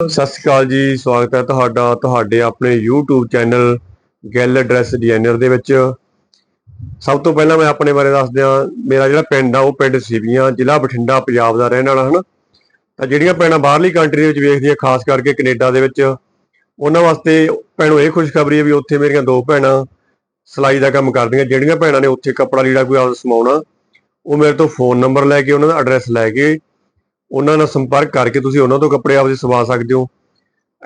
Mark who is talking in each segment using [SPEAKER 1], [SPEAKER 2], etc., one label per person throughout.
[SPEAKER 1] ਸਤਿ ਸ਼੍ਰੀ ਅਕਾਲ ਜੀ, ਸਵਾਗਤ ਹੈ ਤੁਹਾਡਾ, ਤੁਹਾਡੇ ਆਪਣੇ YouTube ਚੈਨਲ ਗੈਲ ਐਡਰੈਸ ਡਿਜ਼ਾਈਨਰ ਦੇ ਵਿੱਚ। ਸਭ ਤੋਂ ਪਹਿਲਾਂ ਮੈਂ ਆਪਣੇ ਬਾਰੇ ਦੱਸ ਦਿਆਂ ਮੇਰਾ ਜਿਹੜਾ ਪਿੰਡ ਆ, ਉਹ ਪਿੰਡ ਸਿਵੀਆਂ, ਜ਼ਿਲ੍ਹਾ ਬਠਿੰਡਾ, ਪੰਜਾਬ ਦਾ ਰਹਿਣ ਵਾਲਾ, ਹਨ? ਤਾਂ ਜਿਹੜੀਆਂ ਭੈਣਾਂ ਬਾਹਰਲੀ ਕੰਟਰੀ ਦੇ ਵਿੱਚ ਵੇਖਦੀਆਂ, ਖਾਸ ਕਰਕੇ ਕੈਨੇਡਾ ਦੇ ਵਿੱਚ, ਉਹਨਾਂ ਵਾਸਤੇ ਭੈਣੋ ਇਹ ਖੁਸ਼ਖਬਰੀ ਹੈ ਵੀ ਉੱਥੇ ਮੇਰੀਆਂ ਦੋ ਭੈਣਾਂ ਸਿਲਾਈ ਦਾ ਕੰਮ ਕਰਦੀਆਂ, ਜਿਹੜੀਆਂ ਭੈਣਾਂ ਨੇ ਉੱਥੇ ਕੱਪੜਾ ਲੀੜਾ ਕੋਈ ਆਪ ਸਮਾਉਣਾ, ਉਹ ਮੇਰੇ ਤੋਂ ਫੋਨ ਨੰਬਰ ਲੈ ਕੇ, ਉਹਨਾਂ ਦਾ ਐਡਰੈਸ ਲੈ ਕੇ ਉਹਨਾਂ ਨਾਲ ਸੰਪਰਕ ਕਰਕੇ ਤੁਸੀਂ ਉਹਨਾਂ ਤੋਂ ਕੱਪੜੇ ਆਪਦੇ ਸਵਾ ਸਕਦੇ ਹੋ।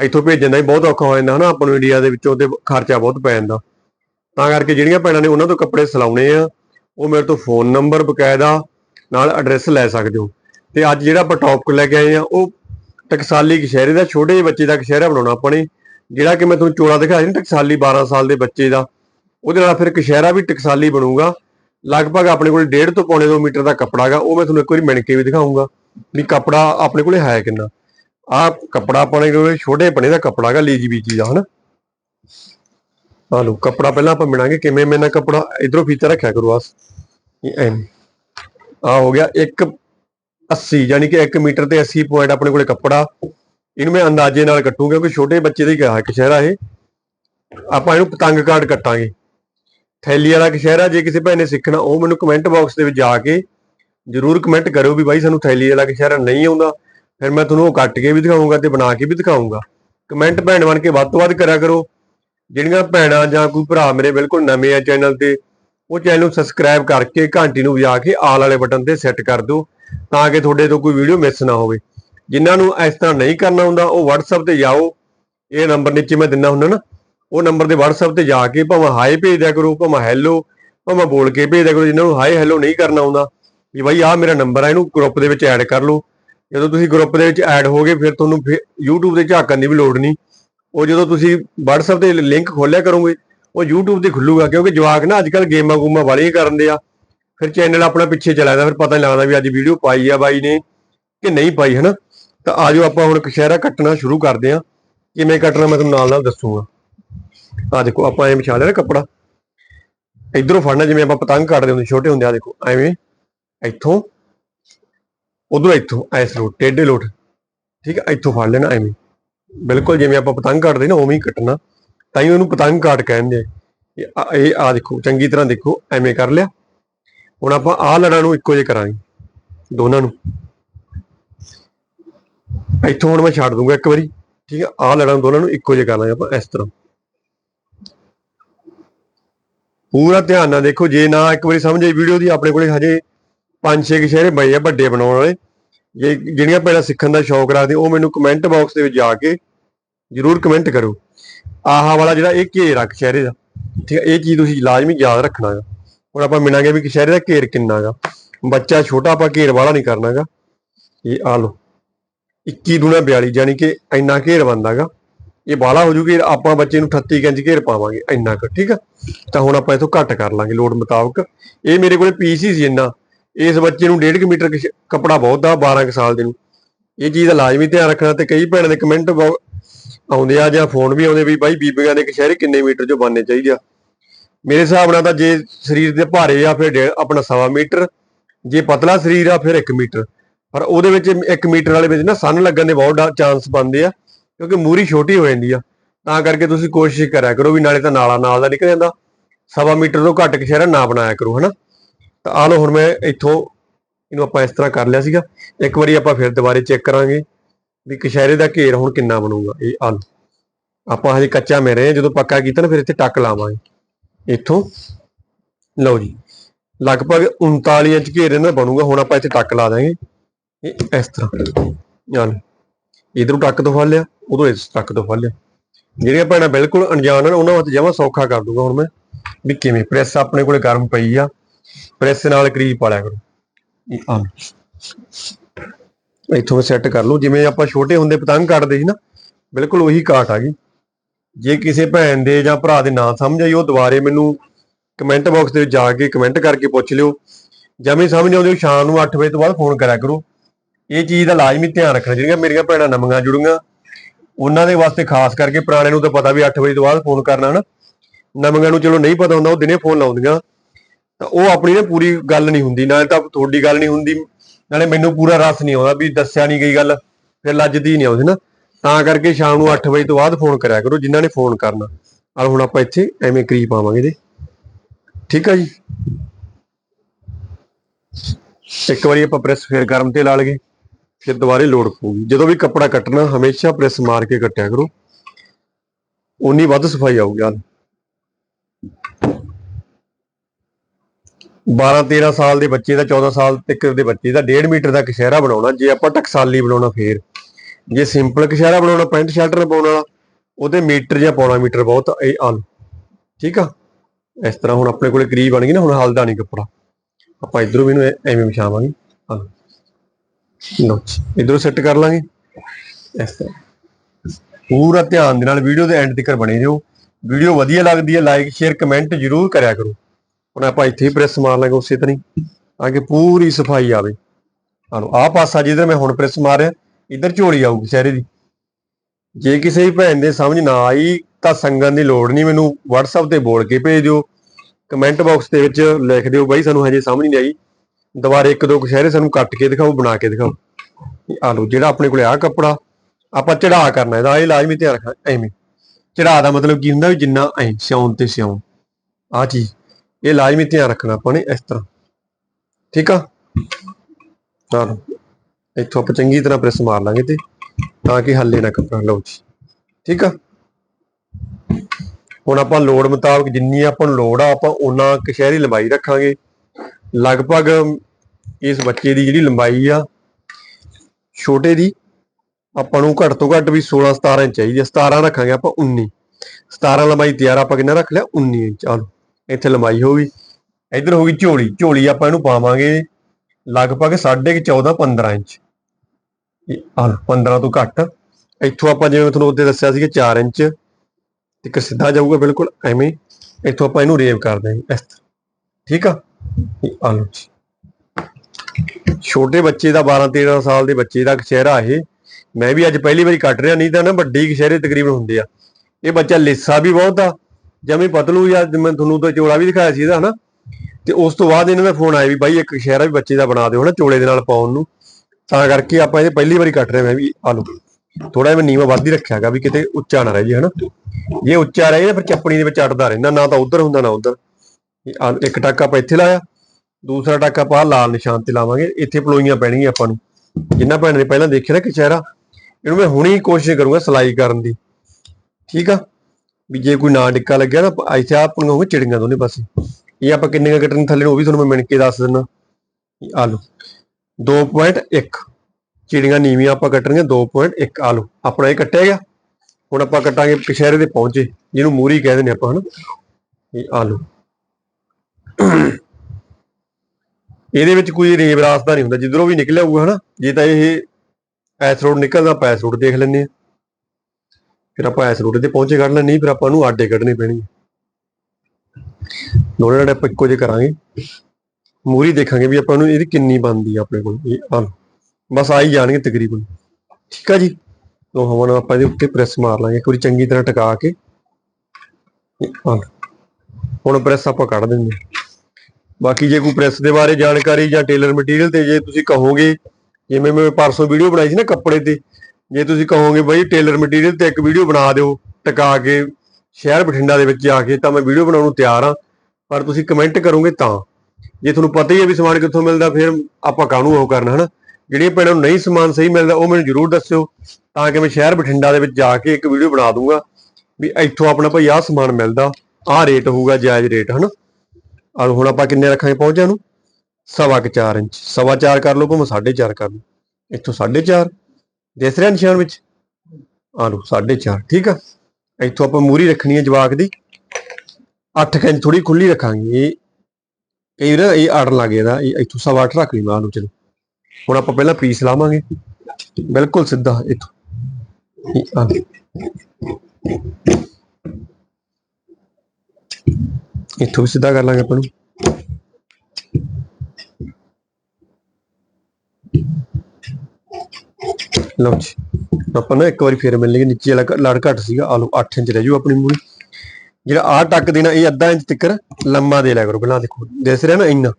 [SPEAKER 1] ਇੱਥੋਂ ਭੇਜਣ ਦਾ ਹੀ ਬਹੁਤ ਔਖਾ ਹੋ ਜਾਂਦਾ ਹਨਾ, ਆਪਾਂ ਨੂੰ ਇੰਡੀਆ ਦੇ ਵਿੱਚੋਂ ਤੇ ਖਰਚਾ ਬਹੁਤ ਪੈ ਜਾਂਦਾ। ਤਾਂ ਕਰਕੇ ਜਿਹੜੀਆਂ ਭੈਣਾਂ ਨੇ ਉਹਨਾਂ ਤੋਂ ਕੱਪੜੇ ਸਿਲਾਉਣੇ ਆ, ਉਹ ਮੇਰੇ ਤੋਂ ਫੋਨ ਨੰਬਰ, ਬਕਾਇਦਾ ਨਾਲ ਐਡਰੈਸ ਲੈ ਸਕਦੇ ਹੋ। ਤੇ ਅੱਜ ਜਿਹੜਾ ਆਪਾਂ ਟੌਪਿਕ ਲੈ ਕੇ ਆਏ ਆ, ਉਹ ਟਕਸਾਲੀ ਕਸ਼ਹਿਰੇ ਦਾ, ਛੋਟੇ ਜਿਹੇ ਬੱਚੇ ਦਾ ਕਸ਼ਹਿਰਾ ਬਣਾਉਣਾ ਆਪਾਂ ਨੇ, ਜਿਹੜਾ ਕਿ ਮੈਂ ਤੁਹਾਨੂੰ ਚੋਲਾ ਦਿਖਾਇਆ ਸੀ ਟਕਸਾਲੀ 12 ਸਾਲ ਦੇ ਬੱਚੇ ਦਾ। ਉਹਦੇ ਨਾਲ ਫਿਰ ਕਸ਼ਹਿਰਾ ਵੀ ਟਕਸਾਲੀ ਬਣੂਗਾ। ਲਗਭਗ ਆਪਣੇ ਕੋਲ 1.5 ਤੋਂ ਪੌਣੇ 2 ਮੀਟਰ ਦਾ ਕੱਪੜਾ ਹੈਗਾ ਉਹ ਮੈਂ ਤੁਹਾਨੂੰ ਇੱਕ ਵਾਰੀ ਮਿਣ ਕੇ ਵੀ ਦਿਖਾਉਂਗਾ ਵੀ ਕੱਪੜਾ ਆਪਣੇ ਕੋਲੇ ਹੈ ਕਿੰਨਾ? ਆ ਕੱਪੜਾ ਆਪਣੇ ਕੋਲੇ ਛੋਟੇ ਪਣੇ ਦਾ ਕੱਪੜਾ ਹੈਗਾ ਲੀਜੀ ਬੀਜੀ ਦਾ, ਹਨਾ? ਆ ਲਓ ਕੱਪੜਾ ਪਹਿਲਾਂ ਆਪਾਂ ਮਿਣਾਂਗੇ ਕਿਵੇਂ ਮੈਨਾਂ ਕੱਪੜਾ? ਇਧਰੋਂ ਫੀਤਾ ਰੱਖਿਆ ਕਰੋ ਆਸ ਇਹ ਐਵੇਂ ਆ ਹੋ ਗਿਆ 1 80 ਯਾਨੀ ਕਿ 1 ਮੀਟਰ ਤੇ 80 ਪੁਆਇੰਟ ਆਪਣੇ ਕੋਲੇ ਕੱਪੜਾ। ਇਹਨੂੰ ਮੈਂ ਅੰਦਾਜ਼ੇ ਨਾਲ ਕੱਟੂਗਾ ਕਿਉਂਕਿ ਛੋਟੇ ਬੱਚੇ ਦਾ ਹੀ ਕਿਹਾ ਕਸ਼ਹਿਰਾ ਇਹ। ਆਪਾਂ ਇਹਨੂੰ ਪਤੰਗ ਕਾਰਡ ਕੱਟਾਂਗੇ। ਥੈਲੀ ਵਾਲਾ ਕਸ਼ਹਿਰਾ ਜੇ ਕਿਸੇ ਭੈਣ ਨੇ ਸਿੱਖਣਾ, ਉਹ ਮੈਨੂੰ ਕਮੈਂਟ ਬਾਕਸ ਦੇ ਵਿੱਚ ਜਾ ਕੇ ਜਰੂਰ ਕਮੈਂਟ ਕਰਿਓ ਵੀ ਬਾਈ ਸਾਨੂੰ ਥੈਲੀ ਵਾਲਾ ਕਸ਼ਹਿਰਾ ਨਹੀਂ ਆਉਂਦਾ। ਫਿਰ ਮੈਂ ਤੁਹਾਨੂੰ ਉਹ ਕੱਟ ਕੇ ਵੀ ਦਿਖਾਉਂਗਾ ਤੇ ਬਣਾ ਕੇ ਵੀ ਦਿਖਾਉਂਗਾ ਕਮੈਂਟ ਭੈਣ ਬਣ ਕੇ ਵੱਧ ਤੋਂ ਵੱਧ ਕਰਿਆ ਕਰੋ। ਜਿਹੜੀਆਂ ਭੈਣਾਂ ਜਾਂ ਕੋਈ ਭਰਾ ਮੇਰੇ ਬਿਲਕੁਲ ਨਵੇਂ ਆ ਚੈਨਲ ਤੇ, ਉਹ ਚੈਨਲ ਨੂੰ ਸਬਸਕ੍ਰਾਈਬ ਕਰਕੇ ਘੰਟੀ ਨੂੰ ਵਜਾ ਕੇ ਆਲ ਵਾਲੇ ਬਟਨ ਤੇ ਸੈੱਟ ਕਰ ਦਿਓ, ਤਾਂ ਕਿ ਤੁਹਾਡੇ ਤੋਂ ਕੋਈ ਵੀਡੀਓ ਮਿਸ ਨਾ ਹੋਵੇ। ਜਿਨ੍ਹਾਂ ਨੂੰ ਇਸ ਤਰ੍ਹਾਂ ਨਹੀਂ ਕਰਨਾ ਹੁੰਦਾ, ਉਹ WhatsApp ਤੇ ਜਾਓ। ਇਹ ਨੰਬਰ ਨੀਚੇ ਮੈਂ ਦਿੰਦਾ ਹੁੰਦਾ ਨਾ, ਉਹ ਨੰਬਰ ਤੇ WhatsApp ਤੇ ਜਾ ਕੇ ਭਾਵੇਂ ਹਾਈ ਭੇਜ ਦਿਆ ਕਰੋ, ਭਾਵੇਂ ਹੈਲੋ ਭਾਵੇਂ ਬੋਲ ਕੇ ਭੇਜ ਦਿਆ ਕਰੋ, ਜਿਨ੍ਹਾਂ ਨੂੰ ਹਾਈ ਹੈਲੋ ਨਹੀਂ ਕਰਨਾ ਆਉਂਦਾ ਵੀ ਬਾਈ ਆਹ ਮੇਰਾ ਨੰਬਰ ਆ, ਇਹਨੂੰ ਗਰੁੱਪ ਦੇ ਵਿੱਚ ਐਡ ਕਰ ਲਓ। ਜਦੋਂ ਤੁਸੀਂ ਗਰੁੱਪ ਦੇ ਵਿੱਚ ਐਡ ਹੋਗੇ, ਫਿਰ ਤੁਹਾਨੂੰ ਫਿਰ YouTube ਤੇ ਝਾਕਣ ਦੀ ਵੀ ਲੋੜ ਨਹੀਂ। ਉਹ ਜਦੋਂ ਤੁਸੀਂ WhatsApp ਤੇ ਲਿੰਕ ਖੋਲਿਆ ਕਰੋਗੇ, ਉਹ YouTube ਤੇ ਖੁੱਲੂਗਾ, ਕਿਉਂਕਿ ਜਵਾਕ ਨਾ ਅੱਜਕੱਲ ਗੇਮਾਂ ਗੂਮਾਂ ਵਾਲੀਆਂ ਕਰਨ ਦੇ ਆ। ਫਿਰ ਚੈਨਲ ਆਪਣਾ ਪਿੱਛੇ ਚਲਾ ਜਾਂਦਾ, ਫਿਰ ਪਤਾ ਨਹੀਂ ਲੱਗਦਾ ਵੀ ਅੱਜ ਵੀਡੀਓ ਪਾਈ ਆ ਬਾਈ ਨੇ ਕਿ ਨਹੀਂ ਪਾਈ, ਹਨਾ? ਤਾਂ ਆਜੋ ਆਪਾਂ ਹੁਣ ਕਸ਼ਹਿਰਾ ਕੱਟਣਾ ਸ਼ੁਰੂ ਕਰਦੇ ਆ ਕਿਵੇਂ ਕੱਟਣਾ, ਮੈਂ ਤੁਹਾਨੂੰ ਨਾਲ ਨਾਲ ਦੱਸੂਗਾ। ਆ ਦੇਖੋ, ਆਪਾਂ ਐਂ ਵਿਛਾ ਲਿਆ ਨਾ ਕੱਪੜਾ। ਇਧਰੋਂ ਫੜਨਾ, ਜਿਵੇਂ ਆਪਾਂ ਪਤੰਗ ਕੱਟਦੇ ਹੁੰਦੇ, ਛੋਟੇ ਹੁੰਦੇ ਆ ਦੇਖੋ, ਐਵੇਂ। ਇੱਥੋਂ ਉਧਰੋਂ ਇੱਥੋਂ ਐਸ ਲੋਟ ਟੇਢੇ ਲੋਟ। ਠੀਕ ਹੈ ਇੱਥੋਂ ਫੜ ਲੈਣਾ ਐਵੇਂ। ਬਿਲਕੁਲ ਜਿਵੇਂ ਆਪਾਂ ਪਤੰਗ ਕੱਟਦੇ ਨਾ, ਉਵੇਂ ਹੀ ਕੱਟਣਾ। ਤਾਂ ਹੀ ਉਹਨੂੰ ਪਤੰਗ ਕਾਟ ਕਹਿੰਦੇ ਆ। ਇਹ ਆ- ਦੇਖੋ, ਚੰਗੀ ਤਰ੍ਹਾਂ ਦੇਖੋ, ਐਵੇਂ ਕਰ ਲਿਆ। ਹੁਣ ਆਪਾਂ ਆਹ ਲੜਾਂ ਨੂੰ ਇੱਕੋ ਜਿਹੇ ਕਰਾਂਗੇ, ਦੋਨਾਂ ਨੂੰ। ਇੱਥੋਂ ਹੁਣ ਮੈਂ ਛੱਡ ਦੂੰਗਾ ਇੱਕ ਵਾਰੀ। ਠੀਕ ਹੈ ਆਹ ਲੜਾਂ ਦੋਨਾਂ ਨੂੰ ਇੱਕੋ ਜਿਹੇ ਕਰਾਂਗੇ ਆਪਾਂ, ਇਸ ਤਰ੍ਹਾਂ। ਪੂਰਾ ਧਿਆਨ ਨਾਲ ਦੇਖੋ, ਜੇ ਨਾ ਇੱਕ ਵਾਰੀ ਸਮਝ ਆਈ ਵੀਡੀਓ ਦੀ, ਆਪਣੇ ਕੋਲੇ ਹਜੇ ਪੰਜ ਛੇ ਸ਼ਹਿਰੇ ਪਏ ਆ ਵੱਡੇ ਬਣਾਉਣ ਵਾਲੇ। ਜੇ ਜਿਹੜੀਆਂ ਪਹਿਲਾਂ ਸਿੱਖਣ ਦਾ ਸ਼ੌਕ ਰੱਖਦੇ, ਉਹ ਮੈਨੂੰ ਕਮੈਂਟ ਬਾਕਸ ਦੇ ਵਿੱਚ ਜਾ ਕੇ ਜਰੂਰ ਕਮੈਂਟ ਕਰੋ। ਆਹ ਵਾਲਾ ਜਿਹੜਾ ਇਹ ਘੇਰ ਆ ਕਸ਼ਹਿਰੇ ਦਾ। ਠੀਕ ਹੈ ਇਹ ਚੀਜ਼ ਤੁਸੀਂ ਲਾਜ਼ਮੀ ਯਾਦ ਰੱਖਣਾ ਹੈ ਹੁਣ ਆਪਾਂ ਮਿਣਾਂਗੇ ਵੀ ਕਸ਼ਹਿਰੇ ਦਾ ਘੇਰ ਕਿੰਨਾ ਗਾ। ਬੱਚਾ ਛੋਟਾ ਆਪਾਂ ਘੇਰ ਵਾਲਾ ਨਹੀਂ ਕਰਨਾ ਕਰਨਾਗਾ ਇਹ ਆ ਲਓ। 21 ਦੂਣਾ 42 ਯਾਨੀ ਕਿ ਇੰਨਾ ਘੇਰ ਬੰਦਾਗਾ ਇਹ ਬਾਲਾ ਹੋ ਜੂਗੀ, ਆਪਾਂ ਬੱਚੇ ਨੂੰ 38 ਇੰਚ ਘੇਰ ਪਾਵਾਂਗੇ, ਇੰਨਾ ਕੁ, ਠੀਕ ਆ। ਤਾਂ ਹੁਣ ਆਪਾਂ ਇਥੋਂ ਘੱਟ ਕਰ ਲਾਂਗੇ ਲੋਡ ਮੁਤਾਬਕ। ਇਹ ਮੇਰੇ ਕੋਲੇ ਪੀਸ ਹੀ ਸੀ ਇੰਨਾ। ਇਸ ਬੱਚੇ ਨੂੰ 1.5 ਮੀਟਰ ਕੱਪੜਾ ਬਹੁਤ ਆ 12 ਕੁ ਸਾਲ ਦੇ ਨੂੰ। ਇਹ ਚੀਜ਼ ਦਾ ਲਾਜ਼ਮੀ ਧਿਆਨ ਰੱਖਣਾ ਤੇ ਕਈ ਭੈਣਾਂ ਦੇ ਕਮੈਂਟ ਆਉਂਦੇ ਆ ਜਾਂ ਫੋਨ ਵੀ ਆਉਂਦੇ ਵੀ ਬਾਈ ਬੀਬੀਆਂ ਦੇ ਕਸ਼ਹਿਰੇ ਕਿੰਨੇ ਮੀਟਰ ਚੋਂ ਬਣਨੇ ਚਾਹੀਦੇ ਆ। ਮੇਰੇ ਹਿਸਾਬ ਨਾਲ ਤਾਂ ਜੇ ਸਰੀਰ ਦੇ ਭਾਰੇ ਆ ਫਿਰ ਆਪਣਾ ਸਵਾ ਮੀਟਰ, ਜੇ ਪਤਲਾ ਸਰੀਰ ਆ ਫਿਰ 1 ਮੀਟਰ। ਪਰ ਉਹਦੇ ਵਿੱਚ 1 ਮੀਟਰ ਵਾਲੇ ਵਿੱਚ ਨਾ ਸੰਨ ਲੱਗਣ ਦੇ ਬਹੁਤ ਚਾਂਸ ਬਣਦੇ ਆ, ਕਿਉਂਕਿ ਮੂਰੀ ਛੋਟੀ ਹੋ ਜਾਂਦੀ ਆ। ਤਾਂ ਕਰਕੇ ਤੁਸੀਂ ਕੋਸ਼ਿਸ਼ ਕਰਿਆ ਕਰੋ ਵੀ ਨਾਲੇ ਤਾਂ ਨਾਲਾ ਨਾਲ ਦਾ ਨਿਕਲ ਜਾਂਦਾ। ਸਵਾ ਮੀਟਰ ਤੋਂ ਘੱਟ ਕਸ਼ਹਿਰਾ ਨਾ ਬਣਾਇਆ ਕਰੋ, ਹਨਾ? ਆ ਲਓ, ਹੁਣ ਮੈਂ ਇੱਥੋਂ ਇਹਨੂੰ ਆਪਾਂ ਇਸ ਤਰ੍ਹਾਂ ਕਰ ਲਿਆ ਸੀਗਾ। ਇੱਕ ਵਾਰੀ ਆਪਾਂ ਫਿਰ ਦੁਬਾਰੇ ਚੈੱਕ ਕਰਾਂਗੇ ਵੀ ਕਸ਼ਹਿਰੇ ਦਾ ਘੇਰ ਹੁਣ ਕਿੰਨਾ ਬਣੂਗਾ। ਇਹ ਆਲ ਆਪਾਂ ਹਜੇ ਕੱਚਾ ਮੇ ਰਹੇ ਜਦੋਂ ਪੱਕਾ ਕੀਤਾ ਨਾ, ਫਿਰ ਇੱਥੇ ਟੱਕ ਲਾਵਾਂਗੇ। ਇੱਥੋਂ। ਲਓ ਜੀ। ਲਗਭਗ 39 ਇੰਚ ਘੇਰ ਇਹਨਾਂ ਦਾ ਬਣੂਗਾ। ਹੁਣ ਆਪਾਂ ਇੱਥੇ ਟੱਕ ਲਾ ਦਾਂਗੇ। ਇਹ ਇਸ ਤਰ੍ਹਾਂ। ਆ ਇਧਰੋਂ ਟੱਕ ਤੋਂ ਫੜ ਲਿਆ। ਉਦੋਂ ਇਸ ਟੱਕ ਤੋਂ ਫੜ ਲਿਆ। ਜਿਹੜੀਆਂ ਭੈਣਾਂ ਬਿਲਕੁਲ ਅਣਜਾਣ ਹਨ, ਉਹਨਾਂ ਵਾਸਤੇ ਜਮਾ ਸੌਖਾ ਕਰ ਦੂੰਗਾ ਹੁਣ ਮੈਂ। ਵੀ ਕਿਵੇਂ? ਪ੍ਰੈਸ ਆਪਣੇ ਕੋਲੇ ਗਰਮ ਪਈ ਆ। ਪ੍ਰੈਸ ਨਾਲ ਕਰੀਬ ਪਾ ਲਿਆ ਕਰੋ। ਇਹ ਆ ਲਓ। ਇੱਥੋਂ ਸੈੱਟ ਕਰ ਲਓ। ਜਿਵੇਂ ਆਪਾਂ ਛੋਟੇ ਹੁੰਦੇ ਪਤੰਗ ਕੱਟਦੇ ਸੀ ਨਾ, ਬਿਲਕੁਲ ਉਹੀ ਕਾਟ ਆ ਗਈ। ਜੇ ਕਿਸੇ ਭੈਣ ਦੇ ਜਾਂ ਭਰਾ ਦੇ ਨਾਂ ਸਮਝ ਆਈ, ਉਹ ਦੁਬਾਰੇ ਮੈਨੂੰ ਕਮੈਂਟ ਬਾਕਸ ਦੇ ਵਿੱਚ ਜਾ ਕੇ ਕਮੈਂਟ ਕਰਕੇ ਪੁੱਛ ਲਿਓ। ਜਿਵੇਂ ਸਮਝ ਆਉਂਦੇ ਹੋ ਸ਼ਾਮ ਨੂੰ 8 ਵਜੇ ਤੋਂ ਬਾਅਦ ਫੋਨ ਕਰਿਆ ਕਰੋ। ਇਹ ਚੀਜ਼ ਦਾ ਲਾਜ਼ਮੀ ਧਿਆਨ ਰੱਖਣਾ ਜਿਹੜੀਆਂ ਮੇਰੀਆਂ ਭੈਣਾਂ ਨਵੀਆਂ ਜੁੜੀਆਂ। ਉਹਨਾਂ ਦੇ ਵਾਸਤੇ ਖਾਸ ਕਰਕੇ ਪੁਰਾਣੇ ਨੂੰ ਤਾਂ ਪਤਾ ਵੀ 8 ਵਜੇ ਤੋਂ ਬਾਅਦ ਫੋਨ ਕਰਨਾ ਨਾ। ਨਵੀਆਂ ਨੂੰ ਚਲੋ ਨਹੀਂ ਪਤਾ ਹੁੰਦਾ, ਉਹ ਦਿਨੇ ਫੋਨ ਲਾਉਂਦੀਆਂ। ਤਾਂ ਉਹ ਆਪਣੀ ਨਾ ਪੂਰੀ ਗੱਲ ਨਹੀਂ ਹੁੰਦੀ, ਨਾਲੇ ਤਾਂ ਤੁਹਾਡੀ ਗੱਲ ਨਹੀਂ ਹੁੰਦੀ, ਨਾਲੇ ਮੈਨੂੰ ਪੂਰਾ ਰਸ ਨਹੀਂ ਆਉਂਦਾ ਵੀ ਦੱਸਿਆ ਨਹੀਂ ਗਈ ਗੱਲ, ਫਿਰ ਲੱਜਦੀ ਨਹੀਂ ਆਉਂਦੀ ਨਾ। ਤਾਂ ਕਰਕੇ ਸ਼ਾਮ ਨੂੰ 8 ਵਜੇ ਤੋਂ ਬਾਅਦ ਫੋਨ ਕਰਿਆ ਕਰੋ, ਜਿਨ੍ਹਾਂ ਨੇ ਫੋਨ ਕਰਨਾ। ਆ ਹੁਣ ਆਪਾਂ ਇੱਥੇ ਐਵੇਂ ਕਰੀਬ ਪਾਵਾਂਗੇ ਇਹਦੇ। ਠੀਕ ਆ ਜੀ? ਇੱਕ ਵਾਰੀ ਆਪਾਂ ਪ੍ਰੈਸ ਫੇਰ ਗਰਮ ਤੇ ਲਾ ਲਗੇ ਫਿਰ ਦੁਬਾਰੇ ਲੋਡ ਪਊਗੀ। ਜਦੋਂ ਵੀ ਕੱਪੜਾ ਕੱਟਣਾ, ਹਮੇਸ਼ਾ ਪ੍ਰੈਸ ਮਾਰ ਕੇ ਕੱਟਿਆ ਕਰੋ। ਉਨੀ ਵੱਧ ਸਫ਼ਾਈ ਆਊਗੀ ਯਾਰ 12 13 ਸਾਲ ਦੇ ਬੱਚੇ ਦਾ 14 ਸਾਲ ਤੱਕ ਦੇ ਬੱਚੇ ਦਾ 1.5 ਮੀਟਰ ਦਾ ਕਸ਼ਹਿਰਾ ਬਣਾਉਣਾ, ਜੇ ਆਪਾਂ ਟਕਸਾਲੀ ਬਣਾਉਣਾ ਫੇਰ। ਜੇ ਸਿੰਪਲ ਕਸ਼ਹਿਰਾ ਬਣਾਉਣਾ, ਪੈਂਟ ਸ਼ਰਟ ਨਾਲ ਪਾਉਣ ਵਾਲਾ, ਉਹਦੇ ਮੀਟਰ ਜਾਂ ਪੌਣਾ ਮੀਟਰ ਬਹੁਤ ਇਹ ਆਲ ਠੀਕ ਆ? ਇਸ ਤਰ੍ਹਾਂ ਹੁਣ ਆਪਣੇ ਕੋਲੇ ਕਰੀਬ ਬਣ ਗਈ ਨਾ, ਹੁਣ ਹਲਦਾ ਨਹੀਂ ਕੱਪੜਾ। ਆਪਾਂ ਇਧਰੋਂ ਵੀ ਇਹਨੂੰ ਐਵੇਂ ਵਿਛਾਵਾਂਗੇ। ਆ ਲਓ ਇਧਰੋਂ ਸੈੱਟ ਕਰ ਲਾਂਗੇ। ਇਸ ਤਰ੍ਹਾਂ। ਪੂਰਾ ਧਿਆਨ ਦੇ ਨਾਲ ਵੀਡੀਓ ਦੇ ਐਂਡ ਤੱਕ ਬਣੇ ਰਹੋ। ਵੀਡੀਓ ਵਧੀਆ ਲੱਗਦੀ ਹੈ ਲਾਈਕ ਸ਼ੇਅਰ ਕਮੈਂਟ ਜ਼ਰੂਰ ਕਰਿਆ ਕਰੋ। ਹੁਣ ਆਪਾਂ ਇੱਥੇ ਹੀ ਪ੍ਰੈਸ ਮਾਰ ਲਾਂਗੇ ਉਸੇ ਤਰ੍ਹਾਂ ਹੀ, ਤਾਂ ਕਿ ਪੂਰੀ ਸਫ਼ਾਈ ਆਵੇ। ਆ ਆਹ ਪਾਸਾ ਜਿੱਧਰ ਮੈਂ ਹੁਣ ਪ੍ਰੈਸ ਮਾਰਿਆ, ਇੱਧਰ ਝੋਲੀ ਆਊਗੀ ਸਾਰੇ ਦੀ। ਜੇ ਕਿਸੇ ਭੈਣ ਦੇ ਸਮਝ ਨਾ ਆਈ, ਤਾਂ ਸੰਗਣ ਦੀ ਲੋੜ ਨਹੀਂ, ਮੈਨੂੰ WhatsApp ਤੇ ਬੋਲ ਕੇ ਭੇਜ ਦਿਓ ਕਮੈਂਟ ਬਾਕਸ ਦੇ ਵਿੱਚ ਲਿਖ ਦਿਓ ਬਾਈ ਸਾਨੂੰ ਹਜੇ ਸਮਝ ਨਹੀਂ ਆਈ। ਦੁਬਾਰੇ ਇੱਕ ਦੋ ਕਸ਼ਹਿਰੇ ਸਾਨੂੰ ਕੱਟ ਕੇ ਦਿਖਾਓ, ਬਣਾ ਕੇ ਦਿਖਾਓ। ਆ ਲਓ, ਜਿਹੜਾ ਆਪਣੇ ਕੋਲੇ ਆ ਕੱਪੜਾ, ਆਪਾਂ ਚੜਾ ਕਰਨਾ, ਇਹਦਾ ਇਹ ਲਾਜ਼ਮੀ ਧਿਆਨ ਰੱਖਣਾ, ਐਵੇਂ। ਚੜਾ ਦਾ ਮਤਲਬ ਕੀ ਹੁੰਦਾ ਵੀ ਜਿੰਨਾ ਐ ਸਿਉਣ ਤੇ ਸਿਉਣ। ਆ ਚੀਜ਼। ਇਹ ਲਾਜ਼ਮੀ ਧਿਆਨ ਰੱਖਣਾ ਆਪਾਂ ਨੇ ਇਸ ਤਰ੍ਹਾਂ। ਠੀਕ ਆ? ਆ ਇੱਥੋਂ ਆਪਾਂ ਚੰਗੀ ਤਰ੍ਹਾਂ ਪ੍ਰੈਸ ਮਾਰ ਲਾਂਗੇ ਤੇ ਤਾਂ ਕਿ ਹੱਲੇ ਨਾ ਕੱਪੜਾ, ਲਓ ਜੀ। ਠੀਕ ਆ? ਹੁਣ ਆਪਾਂ ਲੋਡ ਮੁਤਾਬਕ ਜਿੰਨੀ ਆਪਾਂ ਨੂੰ ਲੋੜ ਆ, ਆਪਾਂ ਉਹਨਾਂ ਕਸ਼ਹਿਰੀ ਲੰਬਾਈ ਰੱਖਾਂਗੇ। ਲਗਭਗ ਇਸ ਬੱਚੇ ਦੀ ਜਿਹੜੀ ਲੰਬਾਈ ਆ, ਛੋਟੇ ਦੀ, ਆਪਾਂ ਨੂੰ ਘੱਟ ਤੋਂ ਘੱਟ ਵੀ 16 17 ਇੰਚ ਚਾਹੀਦੀ ਆ। 17 ਰੱਖਾਂਗੇ ਆਪਾਂ 19 17 ਲੰਬਾਈ ਤਿਆਰ ਆਪਾਂ ਕਿੰਨਾ ਰੱਖ ਲਿਆ? 19 ਇੰਚ। ਆ ਇੱਥੇ ਲੰਬਾਈ ਹੋ ਗਈ ਇੱਧਰ ਹੋ ਗਈ ਝੋਲੀ। ਝੋਲੀ ਆਪਾਂ ਇਹਨੂੰ ਪਾਵਾਂਗੇ ਲਗਭਗ 14.5 15 ਇੰਚ। ਆ ਲਓ 15 ਤੋਂ ਘੱਟ। ਇੱਥੋਂ ਆਪਾਂ ਜਿਵੇਂ ਤੁਹਾਨੂੰ ਉੱਤੇ ਦੱਸਿਆ ਸੀ ਕਿ 4 ਇੰਚ, ਇੱਕ ਸਿੱਧਾ ਜਾਊਗਾ ਬਿਲਕੁਲ ਐਵੇਂ। ਇੱਥੋਂ ਆਪਾਂ ਇਹਨੂੰ ਰੇਵ ਕਰ ਦਿਆਂਗੇ, ਇਸ ਤਰ੍ਹਾਂ। ਠੀਕ ਆ? ਆ ਲਓ ਜੀ। ਛੋਟੇ ਬੱਚੇ ਦਾ 12 13 ਸਾਲ ਦੇ ਬੱਚੇ ਦਾ ਕਸ਼ਹਿਰਾ ਇਹ। ਮੈਂ ਵੀ ਅੱਜ ਪਹਿਲੀ ਵਾਰੀ ਕੱਟ ਰਿਹਾ, ਨਹੀਂ ਤਾਂ ਨਾ ਵੱਡੀ ਕਸ਼ਹਿਰੇ ਤਕਰੀਬਨ ਹੁੰਦੇ ਆ। ਇਹ ਬੱਚਾ ਲਿੱਸਾ ਵੀ ਬਹੁਤ ਆ। ਜਮੇ ਬਦਲੂ ਜਾਂ ਮੈਂ ਤੁਹਾਨੂੰ ਤਾਂ ਚੋਲਾ ਵੀ ਦਿਖਾਇਆ ਸੀ ਇਹਦਾ, ਹਨਾ? ਤੇ ਉਸ ਤੋਂ ਬਾਅਦ ਇਹਨਾਂ ਦਾ ਫੋਨ ਆਇਆ ਵੀ ਬਾਈ, ਇੱਕ ਕਸ਼ਹਿਰਾ ਵੀ ਬੱਚੇ ਦਾ ਬਣਾ ਦਿਓ, ਹਨਾ, ਚੋਲੇ ਦੇ ਨਾਲ ਪਾਉਣ ਨੂੰ। ਤਾਂ ਕਰਕੇ ਆਪਾਂ ਇਹਦੇ ਪਹਿਲੀ ਵਾਰੀ ਕੱਟ ਰਹੇ ਮੈਂ ਵੀ ਆਲੂ। ਥੋੜਾ ਜਿਹਾ ਨੀਵਾ ਵੱਧ ਹੀ ਰੱਖਿਆਗਾ ਵੀ ਕਿਤੇ ਉੱਚਾ ਨਾ ਰਹਿ ਜੇ, ਹਨਾ? ਜੇ ਉੱਚਾ ਰਹੇ ਨਾ ਫਿਰ ਚੱਪਣੀ ਦੇ ਵਿੱਚ ਅੜਦਾ ਰਹਿੰਦਾ, ਨਾ ਤਾਂ ਉਧਰ ਹੁੰਦਾ, ਨਾ ਉਧਰ। ਇੱਕ ਟੱਕ ਆਪਾਂ ਇੱਥੇ ਲਾਇਆ, ਦੂਸਰਾ ਟੱਕ ਆਪਾਂ ਲਾਲ ਨਿਸ਼ਾਨ ਤੇ ਲਾਵਾਂਗੇ, ਇੱਥੇ ਪਲੋਈਆਂ ਪੈਣਗੀਆਂ ਆਪਾਂ ਨੂੰ। ਜਿੰਨਾ ਭੈਣ ਨੇ ਪਹਿਲਾਂ ਦੇਖਿਆ ਨਾ ਕਿ ਚਿਹਰਾ ਇਹਨੂੰ ਮੈਂ ਹੁਣੀ ਕੋਸ਼ਿਸ਼ ਕਰੂੰਗਾ ਸਲਾਈ ਕਰਨ ਦੀ। ਠੀਕ ਆ? ਵੀ ਜੇ ਕੋਈ ਨਾ ਡਿੱਕਾ ਲੱਗਿਆ ਤਾਂ ਇੱਥੇ ਆਪਾਂ ਨੂੰ ਚਿੜੀਆਂ ਦੋਨੇ ਪਾਸੇ। ਇਹ ਆਪਾਂ ਕਿੰਨੇ ਕੱਟਣ ਥੱਲੇ ਨੂੰ ਉਹ ਵੀ ਤੁਹਾਨੂੰ ਮੈਂ ਮਿਣ ਕੇ ਦੱਸ ਦਿੰਦਾ। ਆ ਲਓ। 2.1 ਚਿੜੀਆਂ ਨੀਵੀਆਂ ਆਪਾਂ ਕੱਟਣੀਆਂ 2.1 ਆ ਲਓ। ਆਪਣਾ ਇਹ ਕੱਟਿਆ ਗਿਆ। ਹੁਣ ਆਪਾਂ ਕੱਟਾਂਗੇ ਕਸ਼ਹਿਰੇ ਦੇ ਪਹੁੰਚੇ ਜਿਹਨੂੰ ਮੂਰੀ ਕਹਿੰਦੇ ਨੇ ਆਪਾਂ, ਹਨਾ? ਇਹ ਆ ਲਓ। ਇਹਦੇ ਵਿੱਚ ਕੋਈ ਰੇਬ ਰਾਸਤਾ ਨਹੀਂ ਹੁੰਦਾ। ਜਿੱਧਰੋਂ ਵੀ ਨਿਕਲਿਆ ਹੋਊਗਾ, ਹਨਾ? ਜੇ ਤਾਂ ਇਹ ਐਸ ਰੋਡ ਨਿਕਲਦਾ, ਆਪਾਂ ਐਸ ਰੋਡ ਦੇਖ ਲੈਂਦੇ ਆ ਫਿਰ ਆਪਾਂ ਇਸ ਰੋਡ ਤੇ ਪਹੁੰਚੇ ਕੱਢ ਲੈਣੇ ਨਹੀਂ ਫਿਰ ਆਪਾਂ ਨੂੰ ਆਡੇ ਕੱਢਣੇ ਪੈਣਗੇ ਦੋਨੇ ਜਿਹੜੇ ਆਪਾਂ ਇੱਕੋ ਜਿਹੇ ਕਰਾਂਗੇ। ਮੂਰੀ ਦੇਖਾਂਗੇ ਵੀ ਆਪਾਂ ਨੂੰ ਇਹਦੀ ਕਿੰਨੀ ਬਣਦੀ ਆ ਆਪਣੇ ਕੋਲ। ਇਹ ਆ ਬਸ ਆ ਜਾਣਗੇ ਤਕਰੀਬਨ। ਠੀਕ ਆ ਜੀ? ਲੋ ਹੁਣ ਆਪਾਂ ਇਹਦੇ ਉੱਤੇ ਪ੍ਰੈਸ ਮਾਰ ਲਾਂਗੇ, ਇੱਕ ਵਾਰੀ ਚੰਗੀ ਤਰ੍ਹਾਂ ਟਿਕਾ ਕੇ। ਹੁਣ ਪ੍ਰੈਸ ਆਪਾਂ ਕੱਢ ਦਿੰਦੇ ਬਾਕੀ ਜੇ ਕੋਈ ਪ੍ਰੈਸ ਦੇ ਬਾਰੇ ਜਾਣਕਾਰੀ ਜਾਂ ਟੇਲਰ ਮਟੀਰੀਅਲ ਤੇ ਜੇ ਤੁਸੀਂ ਕਹੋਗੇ, ਜਿਵੇਂ ਮੈਂ ਪਰਸੋਂ ਵੀਡੀਓ ਬਣਾਈ ਸੀ ਨਾ ਕੱਪੜੇ ਤੇ ਜੇ ਤੁਸੀਂ ਕਹੋਗੇ ਬਈ ਟੇਲਰ ਮਟੀਰੀਅਲ ਤੇ ਇੱਕ ਵੀਡੀਓ ਬਣਾ ਦਿਓ, ਟਿਕਾ ਕੇ ਸ਼ਹਿਰ ਬਠਿੰਡਾ ਦੇ ਵਿੱਚ ਜਾ ਕੇ ਤਾਂ ਮੈਂ ਵੀਡੀਓ ਬਣਾਉਣ ਨੂੰ ਤਿਆਰ ਆ ਪਰ ਤੁਸੀਂ ਕਮੈਂਟ ਕਰੋਗੇ ਤਾਂ। ਜੇ ਤੁਹਾਨੂੰ ਪਤਾ ਹੀ ਹੈ ਵੀ ਸਮਾਨ ਕਿੱਥੋਂ ਮਿਲਦਾ, ਫਿਰ ਆਪਾਂ ਕਾਹਨੂੰ ਉਹ ਕਰਨਾ, ਹਨਾ? ਜਿਹੜੀਆਂ ਭੈਣਾਂ ਨੂੰ ਨਹੀਂ ਸਮਾਨ ਸਹੀ ਮਿਲਦਾ, ਉਹ ਮੈਨੂੰ ਜ਼ਰੂਰ ਦੱਸਿਓ, ਤਾਂ ਕਿ ਮੈਂ ਸ਼ਹਿਰ ਬਠਿੰਡਾ ਦੇ ਵਿੱਚ ਜਾ ਕੇ ਇੱਕ ਵੀਡੀਓ ਬਣਾ ਦੂੰਗਾ ਵੀ ਇੱਥੋਂ ਆਪਣਾ ਭਾਈ ਆਹ ਸਮਾਨ ਮਿਲਦਾ, ਆਹ ਰੇਟ ਹੋਊਗਾ, ਜਾਇਜ਼ ਰੇਟ ਹਨਾ? ਆ ਹੁਣ ਆਪਾਂ ਕਿੰਨੇ ਰੱਖਾਂਗੇ ਪਹੁੰਚਿਆ ਨੂੰ? ਸਵਾ ਕੁ 4 ਇੰਚ। ਸਵਾ 4 ਕਰ ਲਓ, ਭਾਵੇਂ 4.5 ਕਰ ਲਓ। ਇੱਥੋਂ 4.5 ਦਿਸ ਰਿਹਾ ਨਿਸ਼ਾਨ ਵਿੱਚ? ਆ ਲਓ 4.5 ਠੀਕ ਆ? ਇੱਥੋਂ ਆਪਾਂ ਮੂਰੀ ਰੱਖਣੀ ਹੈ ਜਵਾਕ ਦੀ। 8 ਇੰਚ ਥੋੜੀ ਖੁੱਲੀ ਰੱਖਾਂਗੇ। ਇਹ ਕਈ ਵਾਰ ਇਹ ਆੜ ਲੱਗ ਇਹਦਾ ਇਹ ਇੱਥੋਂ ਸਵਾ 8 ਰੱਖ ਲਈ, ਮਾਂ ਨੂੰ ਚਲੋ। ਹੁਣ ਆਪਾਂ ਪਹਿਲਾਂ ਪੀਸ ਲਾਵਾਂਗੇ। ਬਿਲਕੁਲ ਸਿੱਧਾ, ਇੱਥੋਂ। ਇੱਥੋਂ ਵੀ ਸਿੱਧਾ ਕਰ ਲਾਂਗੇ ਆਪਾਂ ਨੂੰ। ਲਓ ਜੀ। ਆਪਾਂ ਨਾ ਇੱਕ ਵਾਰੀ ਫੇਰ ਮਿਲਣਗੇ ਨੀਚੇ ਵਾਲਾ ਲੜ ਘੱਟ ਸੀਗਾ। ਆ ਲਓ 8 ਇੰਚ ਰਹਿ ਜੂ ਆਪਣੀ ਮੂਰੀ ਜਿਹੜਾ ਆ ਟੱਕ ਦੇਣਾ, ਇਹ ਅੱਧਾ ਇੰਚ ਤਿੱਕਰ ਲੰਮਾ ਦੇ ਲਿਆ ਕਰੋ। ਪਹਿਲਾਂ ਦੇਖੋ, ਦਿਸ ਰਿਹਾ ਨਾ ਇੰਨਾ।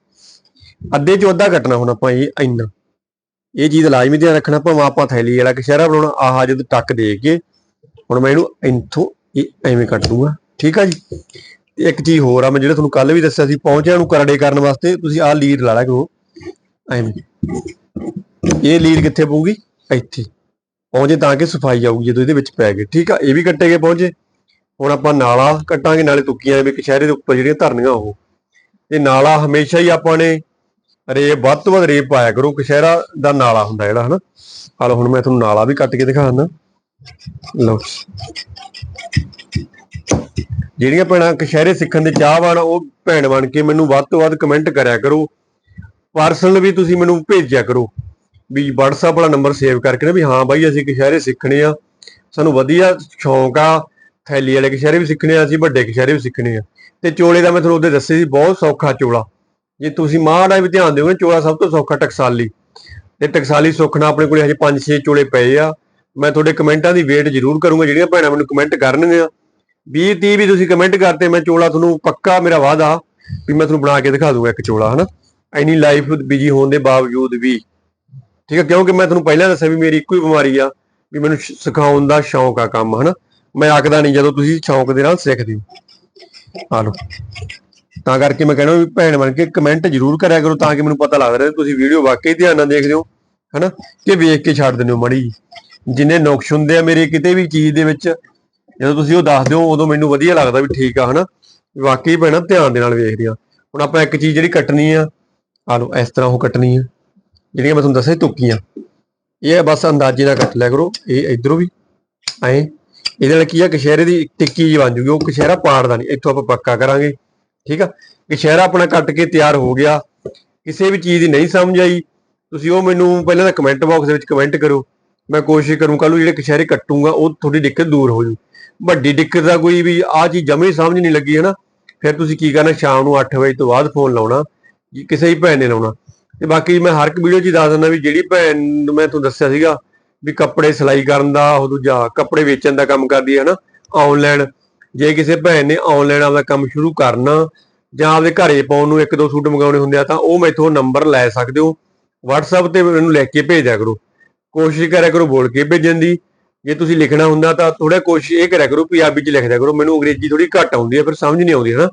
[SPEAKER 1] ਅੱਧੇ ਚੋਂ ਅੱਧਾ ਕੱਟਣਾ ਹੁਣ ਆਪਾਂ ਇਹ, ਇੰਨਾ। ਇਹ ਚੀਜ਼ ਲਾਜ਼ਮੀ ਧਿਆਨ ਰੱਖਣਾ, ਭਾਵੇਂ ਆਪਾਂ ਥੈਲੀ ਵਾਲਾ ਕਸ਼ਹਿਰਾ ਬਣਾਉਣਾ, ਆਹ ਜਦੋਂ ਟੱਕ ਦੇ ਕੇ ਹੁਣ ਮੈਂ ਇਹਨੂੰ ਇੰਥੋਂ ਇਹ ਐਵੇਂ ਕੱਟ ਦੂੰਗਾ। ਠੀਕ ਆ ਜੀ? ਤੇ ਇੱਕ ਚੀਜ਼ ਹੋਰ ਆ, ਮੈਂ ਜਿਹੜਾ ਤੁਹਾਨੂੰ ਕੱਲ ਵੀ ਦੱਸਿਆ ਸੀ, ਪਹੁੰਚਿਆਂ ਨੂੰ ਕਰੜੇ ਕਰਨ ਵਾਸਤੇ, ਤੁਸੀਂ ਆਹ ਲੀਰ ਲਾ ਲਿਆ ਕਰੋ। ਐਵੇਂ। ਇਹ ਲੀਡ ਕਿੱਥੇ ਪਊਗੀ? ਇੱਥੇ ਪਹੁੰਚੇ ਤਾਂ ਕਿ ਸਫ਼ਾਈ ਆਊਗੀ ਜਦੋਂ ਇਹਦੇ ਵਿੱਚ ਪੈ ਗਏ। ਠੀਕ ਆ ਇਹ ਵੀ ਕੱਟੇ ਗਏ ਪਹੁੰਚੇ। ਹੁਣ ਆਪਾਂ ਨਾਲਾ ਕੱਟਾਂਗੇ ਨਾਲੇ ਤੁੱਕੀਆਂ ਵੀ ਕਸ਼ਹਿਰੇ ਦੇ ਉੱਪਰ ਜਿਹੜੀਆਂ ਧਰਨੀਆਂ ਉਹ। ਤੇ ਨਾਲਾ ਹਮੇਸ਼ਾ ਹੀ ਆਪਾਂ ਨੇ ਰੇਪ ਵੱਧ ਤੋਂ ਵੱਧ ਰੇਪ ਪਾਇਆ ਕਰੋ। ਕਸ਼ਹਿਰਾ ਦਾ ਨਾਲਾ ਹੁੰਦਾ ਜਿਹੜਾ ਹਨਾ? ਹਾਲ ਹੁਣ ਮੈਂ ਤੁਹਾਨੂੰ ਨਾਲਾ ਵੀ ਕੱਟ ਕੇ ਦਿਖਾਉਣਾ ਲਓ। ਜਿਹੜੀਆਂ ਭੈਣਾਂ ਕਸ਼ਹਿਰੇ ਸਿੱਖਣ ਦੇ ਚਾਹਵਾਨ ਆ, ਉਹ ਭੈਣ ਬਣ ਕੇ ਮੈਨੂੰ ਵੱਧ ਤੋਂ ਵੱਧ ਕਮੈਂਟ ਕਰਿਆ ਕਰੋ। ਪਰਸਨਲ ਵੀ ਤੁਸੀਂ ਮੈਨੂੰ ਭੇਜਿਆ ਕਰੋ। ਵੀ WhatsApp ਵਾਲਾ ਨੰਬਰ ਸੇਵ ਕਰਕੇ ਨਾ ਵੀ ਹਾਂ ਬਾਈ ਅਸੀਂ ਕਸ਼ਹਿਰੇ ਸਿੱਖਣੇ ਆ। ਸਾਨੂੰ ਵਧੀਆ ਸ਼ੌਂਕ ਆ, ਥੈਲੀ ਵਾਲੇ ਕਸ਼ਹਿਰੇ ਵੀ ਸਿੱਖਣੇ ਆ, ਅਸੀਂ ਵੱਡੇ ਕਸ਼ਹਿਰੇ ਵੀ ਸਿੱਖਣੇ ਆ। ਤੇ ਚੋਲੇ ਦਾ ਮੈਂ ਤੁਹਾਨੂੰ ਉਹਦੇ ਦੱਸੇ ਸੀ, ਬਹੁਤ ਸੌਖਾ ਚੋਲਾ। ਜੇ ਤੁਸੀਂ ਮਾੜਾ ਵੀ ਧਿਆਨ ਦਿਓਗੇ ਚੋਲਾ ਸਭ ਤੋਂ ਸੌਖਾ ਟਕਸਾਲੀ। ਤੇ ਟਕਸਾਲੀ ਸੁੱਖਣਾ ਆਪਣੇ ਕੋਲੇ ਹਜੇ 5-6 ਚੋਲੇ ਪਏ ਆ। ਮੈਂ ਤੁਹਾਡੇ ਕਮੈਂਟਾਂ ਦੀ ਵੇਟ ਜ਼ਰੂਰ ਕਰੂੰਗਾ, ਜਿਹੜੀਆਂ ਭੈਣਾਂ ਮੈਨੂੰ ਕਮੈਂਟ ਕਰਨਗੀਆਂ। 20 30 ਵੀ ਤੁਸੀਂ ਕਮੈਂਟ ਕਰਤੇ, ਮੈਂ ਚੋਲਾ ਤੁਹਾਨੂੰ ਪੱਕਾ ਮੇਰਾ ਵਾਅਦਾ ਵੀ ਮੈਂ ਤੁਹਾਨੂੰ ਬਣਾ ਕੇ ਦਿਖਾ ਦੂੰਗਾ ਇੱਕ ਚੋਲਾ, ਹਨਾ? ਐਨੀ ਲਾਈਫ ਬਿਜ਼ੀ ਹੋਣ ਦੇ ਬਾਵਜੂਦ ਵੀ। ਠੀਕ ਹੈ, ਕਿਉਂਕਿ ਮੈਂ ਤੁਹਾਨੂੰ ਪਹਿਲਾਂ ਦੱਸਿਆ ਵੀ ਮੇਰੀ ਇੱਕੋ ਹੀ ਬਿਮਾਰੀ ਆ, ਵੀ ਮੈਨੂੰ ਸਿਖਾਉਣ ਦਾ ਸ਼ੌਂਕ ਆ ਕੰਮ, ਹਨਾ? ਮੈਂ ਆਖਦਾ ਨਹੀਂ ਜਦੋਂ ਤੁਸੀਂ ਸ਼ੌਂਕ ਦੇ ਨਾਲ ਸਿੱਖਦੇ ਹੋ ਆ ਲਓ। ਤਾਂ ਕਰਕੇ ਮੈਂ ਕਹਿਣਾ ਵੀ ਭੈਣ ਬਣ ਕੇ ਕਮੈਂਟ ਜ਼ਰੂਰ ਕਰਿਆ ਕਰੋ ਤਾਂ ਕਿ ਮੈਨੂੰ ਪਤਾ ਲੱਗ ਰਿਹਾ ਤੁਸੀਂ ਵੀਡੀਓ ਵਾਕਈ ਧਿਆਨ ਨਾਲ ਦੇਖਦੇ ਹੋ, ਹਨਾ? ਕਿ ਵੇਖ ਕੇ ਛੱਡ ਦਿੰਦੇ ਹੋ ਮੜੀ ਜਿੰਨੇ ਨੁਕਸ ਹੁੰਦੇ ਆ ਮੇਰੇ ਕਿਤੇ ਵੀ ਚੀਜ਼ ਦੇ ਵਿੱਚ, ਜਦੋਂ ਤੁਸੀਂ ਉਹ ਦੱਸਦੇ ਹੋ, ਉਦੋਂ ਮੈਨੂੰ ਵਧੀਆ ਲੱਗਦਾ ਵੀ ਠੀਕ ਆ, ਹਨਾ? ਵਾਕਈ ਭੈਣਾ, ਧਿਆਨ ਦੇ ਨਾਲ ਵੇਖਦੇ ਆ। ਹੁਣ ਆਪਾਂ ਇੱਕ ਚੀਜ਼ ਜਿਹੜੀ ਕੱਟਣੀ ਆ ਆ ਲਓ, ਇਸ ਤਰ੍ਹਾਂ ਉਹ ਕੱਟਣੀ ਆ। ਜਿਹੜੀਆਂ ਮੈਂ ਤੁਹਾਨੂੰ ਦੱਸਿਆ ਸੀ ਤੁੱਕੀਆਂ ਇਹ ਬਸ ਅੰਦਾਜ਼ੇ ਨਾਲ ਕੱਟ ਲਿਆ ਕਰੋ, ਇਹ ਇਧਰੋਂ ਵੀ ਐ ਇਹਦੇ ਨਾਲ ਕੀ ਆ ਕਸ਼ਹਿਰੇ ਦੀ ਟਿੱਕੀ ਜਿਹੀ ਬਣ ਜੂਗੀ, ਉਹ ਕਸ਼ਹਿਰਾ ਪਾੜਦਾ ਨਹੀਂ। ਇੱਥੋਂ ਆਪਾਂ ਪੱਕਾ ਕਰਾਂਗੇ, ਠੀਕ ਆ? ਕਸ਼ਹਿਰਾ ਆਪਣਾ ਕੱਟ ਕੇ ਤਿਆਰ ਹੋ ਗਿਆ। ਕਿਸੇ ਵੀ ਚੀਜ਼ ਦੀ ਨਹੀਂ ਸਮਝ ਆਈ। ਤੁਸੀਂ ਉਹ ਮੈਨੂੰ ਪਹਿਲਾਂ ਤਾਂ ਕਮੈਂਟ ਬਾਕਸ ਦੇ ਵਿੱਚ ਕਮੈਂਟ ਕਰੋ ਮੈਂ ਕੋਸ਼ਿਸ਼ ਕਰੂੰ ਕੱਲ ਨੂੰ ਜਿਹੜੇ ਕਸ਼ਹਿਰੇ ਕੱਟੂਗਾ, ਉਹ ਤੁਹਾਡੀ ਦਿੱਕਤ ਦੂਰ ਹੋ ਜੂ। ਵੱਡੀ ਦਿੱਕਤ ਦਾ ਕੋਈ ਵੀ ਆ ਚੀਜ਼ ਜਮੇ ਸਮਝ ਨਹੀਂ ਲੱਗੀ ਹੈ ਨਾ ਫਿਰ ਤੁਸੀਂ ਕੀ ਕਰਨਾ? ਸ਼ਾਮ ਨੂੰ 8 ਵਜੇ ਤੋਂ ਬਾਅਦ ਫੋਨ ਲਾਉਣਾ। ਕਿਸੇ ਹੀ ਭੈਣ ਨੇ ਲਾਉਣਾ। ਤੇ ਬਾਕੀ ਮੈਂ ਹਰ ਇੱਕ ਵੀਡੀਓ 'ਚ ਹੀ ਦੱਸ ਦਿੰਦਾ ਵੀ ਜਿਹੜੀ ਭੈਣ ਨੂੰ ਮੈਂ ਤੁਹਾਨੂੰ ਦੱਸਿਆ ਸੀਗਾ ਵੀ ਕੱਪੜੇ ਸਿਲਾਈ ਕਰਨ ਦਾ, ਉਹ ਦੂਜਾ ਕੱਪੜੇ ਵੇਚਣ ਦਾ ਕੰਮ ਕਰਦੀ ਹੈ ਨਾ ਆਨਲਾਈਨ ਜੇ ਕਿਸੇ ਭੈਣ ਨੇ ਆਨਲਾਈਨ ਆਪਦਾ ਕੰਮ ਸ਼ੁਰੂ ਕਰਨਾ ਜਾਂ ਆਪਦੇ ਘਰੇ ਪਾਉਣ ਨੂੰ ਇੱਕ ਦੋ ਸੂਟ ਮੰਗਾਉਣੇ ਹੁੰਦੇ ਆ, ਤਾਂ ਉਹ ਮੈਥੋਂ ਨੰਬਰ ਲੈ ਸਕਦੇ ਹੋ। WhatsApp ਤੇ ਮੈਨੂੰ ਲਿਖ ਕੇ ਭੇਜ ਦਿਆ ਕਰੋ। ਕੋਸ਼ਿਸ਼ ਕਰਿਆ ਕਰੋ ਬੋਲ ਕੇ ਭੇਜਣ ਦੀ। ਜੇ ਤੁਸੀਂ ਲਿਖਣਾ ਹੁੰਦਾ ਤਾਂ ਥੋੜਾ ਕੋਸ਼ਿਸ਼ ਇਹ ਕਰਿਆ ਕਰੋ ਪੰਜਾਬੀ 'ਚ ਲਿਖ ਦਿਆ ਕਰੋ। ਮੈਨੂੰ ਅੰਗਰੇਜ਼ੀ ਥੋੜੀ ਘੱਟ ਆਉਂਦੀ ਹੈ, ਫਿਰ ਸਮਝ ਨਹੀਂ ਆਉਂਦੀ ਹਨਾ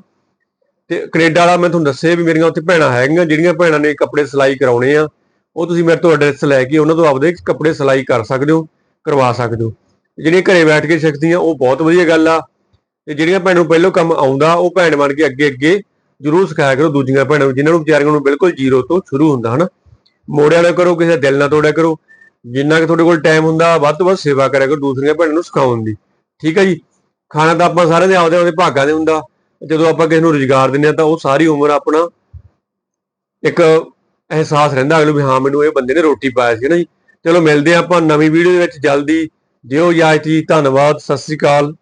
[SPEAKER 1] ਤੇ ਕੈਨੇਡਾ ਵਾਲਾ ਮੈਂ ਤੁਹਾਨੂੰ ਦੱਸਿਆ ਵੀ ਮੇਰੀਆਂ ਉੱਥੇ ਭੈਣਾਂ ਹੈਗੀਆਂ, ਜਿਹੜੀਆਂ ਭੈਣਾਂ ਨੇ ਕੱਪੜੇ ਸਿਲਾਈ ਕਰਾਉਣੇ ਆ, ਉਹ ਤੁਸੀਂ ਮੇਰੇ ਤੋਂ ਐਡਰੈਸ ਲੈ ਕੇ ਉਹਨਾਂ ਤੋਂ ਆਪਦੇ ਕੱਪੜੇ ਸਿਲਾਈ ਕਰ ਸਕਦੇ ਹੋ, ਕਰਵਾ ਸਕਦੇ ਹੋ। ਜਿਹੜੀਆਂ ਘਰੇ ਬੈਠ ਕੇ ਸਿੱਖਦੀਆਂ, ਉਹ ਬਹੁਤ ਵਧੀਆ ਗੱਲ ਆ। ਤੇ ਜਿਹੜੀਆਂ ਭੈਣਾਂ ਨੂੰ ਪਹਿਲੋਂ ਕੰਮ ਆਉਂਦਾ, ਉਹ ਭੈਣ ਬਣ ਕੇ ਅੱਗੇ ਅੱਗੇ ਜ਼ਰੂਰ ਸਿਖਾਇਆ ਕਰੋ ਦੂਜੀਆਂ ਭੈਣਾਂ ਨੂੰ, ਜਿਨ੍ਹਾਂ ਨੂੰ ਵਿਚਾਰੀਆਂ ਨੂੰ ਬਿਲਕੁਲ ਜ਼ੀਰੋ ਤੋਂ ਸ਼ੁਰੂ ਹੁੰਦਾ, ਹਨਾ। ਮੋੜਿਆ ਨਾ ਕਰੋ, ਕਿਸੇ ਦਾ ਦਿਲ ਨਾ ਤੋੜਿਆ ਕਰੋ। ਜਿੰਨਾ ਕਿ ਤੁਹਾਡੇ ਕੋਲ ਟਾਈਮ ਹੁੰਦਾ, ਵੱਧ ਤੋਂ ਵੱਧ ਸੇਵਾ ਕਰਿਆ ਕਰੋ ਦੂਸਰੀਆਂ ਭੈਣਾਂ ਨੂੰ ਸਿਖਾਉਣ ਦੀ। ਠੀਕ ਹੈ ਜੀ? ਖਾਣਾ ਤਾਂ ਆਪਾਂ ਸਾਰਿਆਂ ਦੇ ਆਪਦੇ ਆਪਦੇ ਭਾਗਾਂ ਦੇ ਹੁੰਦਾ। ਜਦੋਂ ਆਪਾਂ ਕਿਸੇ ਨੂੰ ਰੁਜ਼ਗਾਰ ਦਿੰਦੇ ਆ ਤਾਂ ਉਹ ਸਾਰੀ ਉਮਰ ਆਪਣਾ ਇੱਕ ਅਹਿਸਾਸ ਰਹਿੰਦਾ ਅਗਲੇ ਵੀ ਹਾਂ, ਮੈਨੂੰ ਇਹ ਬੰਦੇ ਨੇ ਰੋਟੀ ਪਾਇਆ ਸੀ ਨਾ ਜੀ। ਚਲੋ ਮਿਲਦੇ ਆ ਆਪਾਂ ਨਵੀਂ ਵੀਡੀਓ ਦੇ ਵਿੱਚ ਜਲਦੀ। ਦਿਓ ਇਜਾਜ਼ਤ ਜੀ, ਧੰਨਵਾਦ, ਸਤਿ ਸ੍ਰੀ ਅਕਾਲ।